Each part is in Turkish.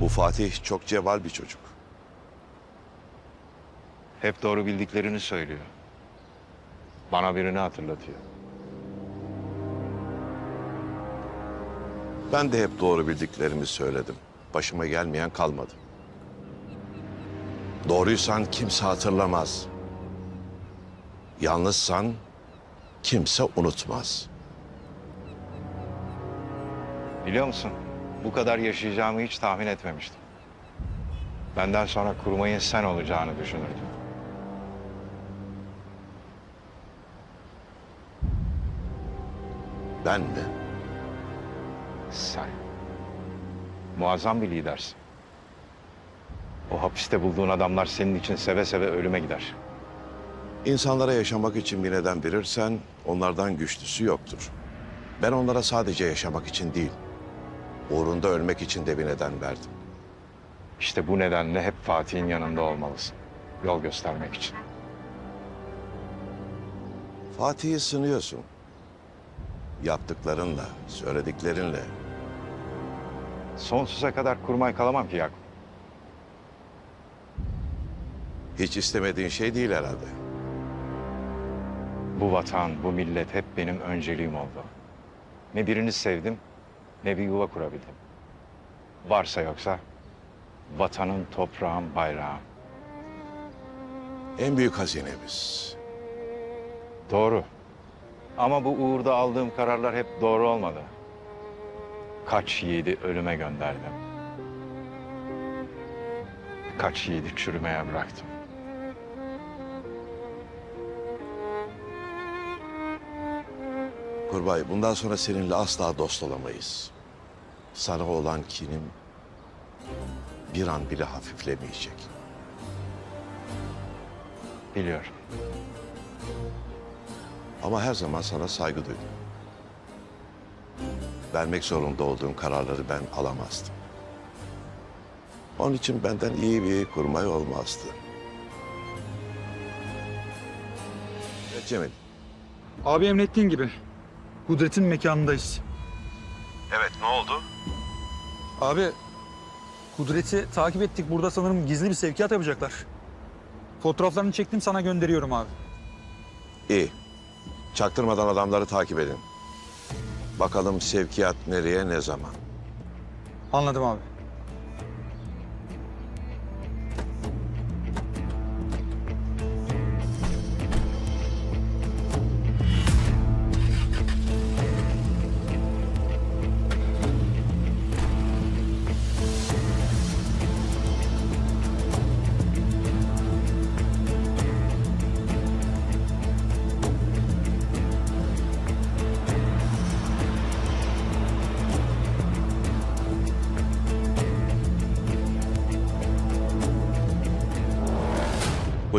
Bu Fatih çok cevval bir çocuk. Hep doğru bildiklerini söylüyor. Bana birini hatırlatıyor. Ben de hep doğru bildiklerimi söyledim. Başıma gelmeyen kalmadı. Doğruysan kimse hatırlamaz. Yalnızsan kimse unutmaz. Biliyor musun? Bu kadar yaşayacağımı hiç tahmin etmemiştim. Benden sonra kurmayın sen olacağını düşünürdüm. Ben mi? Sen. Muazzam bir lidersin. O hapiste bulduğun adamlar senin için seve seve ölüme gider. İnsanlara yaşamak için bir neden verirsen onlardan güçlüsü yoktur. Ben onlara sadece yaşamak için değil, uğrunda ölmek için de bir neden verdim. İşte bu nedenle hep Fatih'in yanında olmalısın. Yol göstermek için. Fatih'i sınıyorsun. Yaptıklarınla, söylediklerinle. Sonsuza kadar kurmay kalamam ki Yakup. Hiç istemediğin şey değil herhalde. Bu vatan, bu millet hep benim önceliğim oldu. Ne birini sevdim, ne bir yuva kurabildim. Varsa yoksa vatanın, toprağım, bayrağım. En büyük hazinemiz. Doğru. Ama bu uğurda aldığım kararlar hep doğru olmadı. Kaç yiğidi ölüme gönderdim. Kaç yiğidi çürümeye bıraktım. Kurbay, bundan sonra seninle asla dost olamayız. Sana olan kinim bir an bile hafiflemeyecek. Biliyorum. Ama her zaman sana saygı duydum. Vermek zorunda olduğum kararları ben alamazdım. Onun için benden iyi bir kurmay olmazdı. Evet Cemil. Abi emrettiğin gibi. Kudret'in mekanındayız. Evet ne oldu? Abi Kudret'i takip ettik. Burada sanırım gizli bir sevkiyat yapacaklar. Fotoğraflarını çektim sana gönderiyorum abi. İyi. Çaktırmadan adamları takip edin. Bakalım sevkiyat nereye ne zaman? Anladım abi.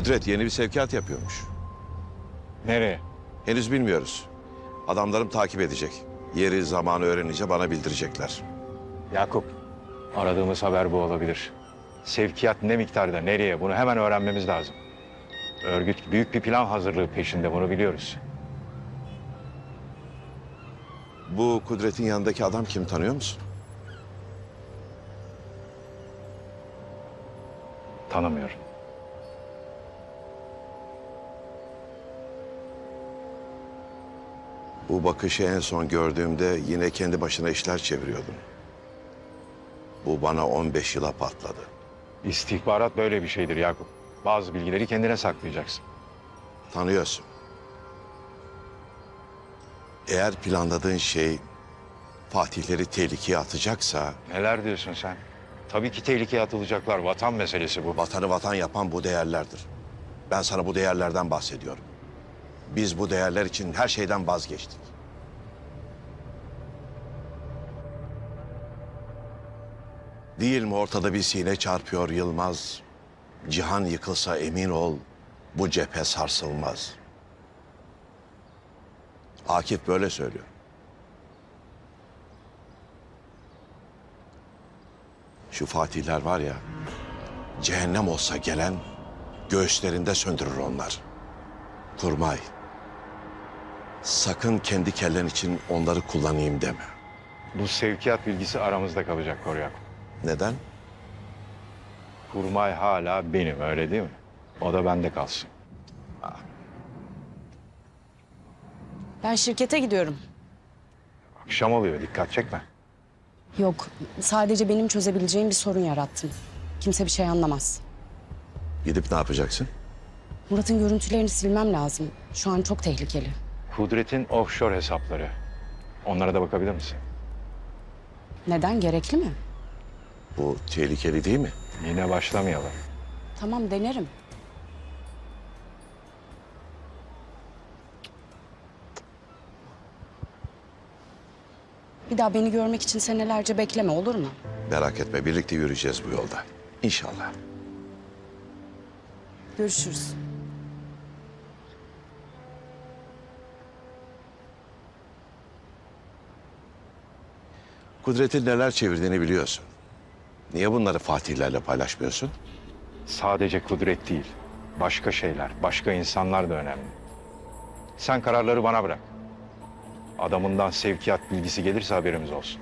Kudret yeni bir sevkiyat yapıyormuş. Nereye? Henüz bilmiyoruz. Adamlarım takip edecek. Yeri, zamanı öğrenince bana bildirecekler. Yakup, aradığımız haber bu olabilir. Sevkiyat ne miktarda, nereye bunu hemen öğrenmemiz lazım. Örgüt büyük bir plan hazırlığı peşinde bunu biliyoruz. Bu Kudret'in yanındaki adam kim tanıyor musun? Tanımıyorum. Bu bakışı en son gördüğümde yine kendi başına işler çeviriyordun. Bu bana 15 yıla patladı. İstihbarat böyle bir şeydir Yakup. Bazı bilgileri kendine saklayacaksın. Tanıyorsun. Eğer planladığın şey Fatihleri tehlikeye atacaksa Neler diyorsun sen? Tabii ki tehlikeye atılacaklar. Vatan meselesi bu. vatanı vatan yapan bu değerlerdir. Ben sana bu değerlerden bahsediyorum. Biz bu değerler için her şeyden vazgeçtik. Değil mi ortada bir sine çarpıyor Yılmaz? Cihan yıkılsa emin ol bu cephe sarsılmaz. Akif böyle söylüyor. Şu Fatihler var ya, cehennem olsa gelen göğüslerinde söndürür onlar. Kurmay, sakın kendi kellen için onları kullanayım deme. Bu sevkiyat bilgisi aramızda kalacak Kor Yakup. Neden? kurmay hala benim öyle değil mi? O da bende kalsın. Ben şirkete gidiyorum. Akşam oluyor dikkat çekme. Yok, sadece benim çözebileceğim bir sorun yarattım. Kimse bir şey anlamaz. Gidip ne yapacaksın? Murat'ın görüntülerini silmem lazım. Şu an çok tehlikeli. Kudret'in offshore hesapları. Onlara da bakabilir misin? Neden? Gerekli mi? Bu tehlikeli değil mi? Yine başlamayalım. Tamam, denerim. Bir daha beni görmek için senelerce bekleme olur mu? Merak etme birlikte yürüyeceğiz bu yolda. İnşallah. Görüşürüz. Kudret'in neler çevirdiğini biliyorsun. Niye bunları Fatihlerle paylaşmıyorsun? Sadece kudret değil. Başka şeyler, başka insanlar da önemli. Sen kararları bana bırak. Adamından sevkiyat bilgisi gelirse haberimiz olsun.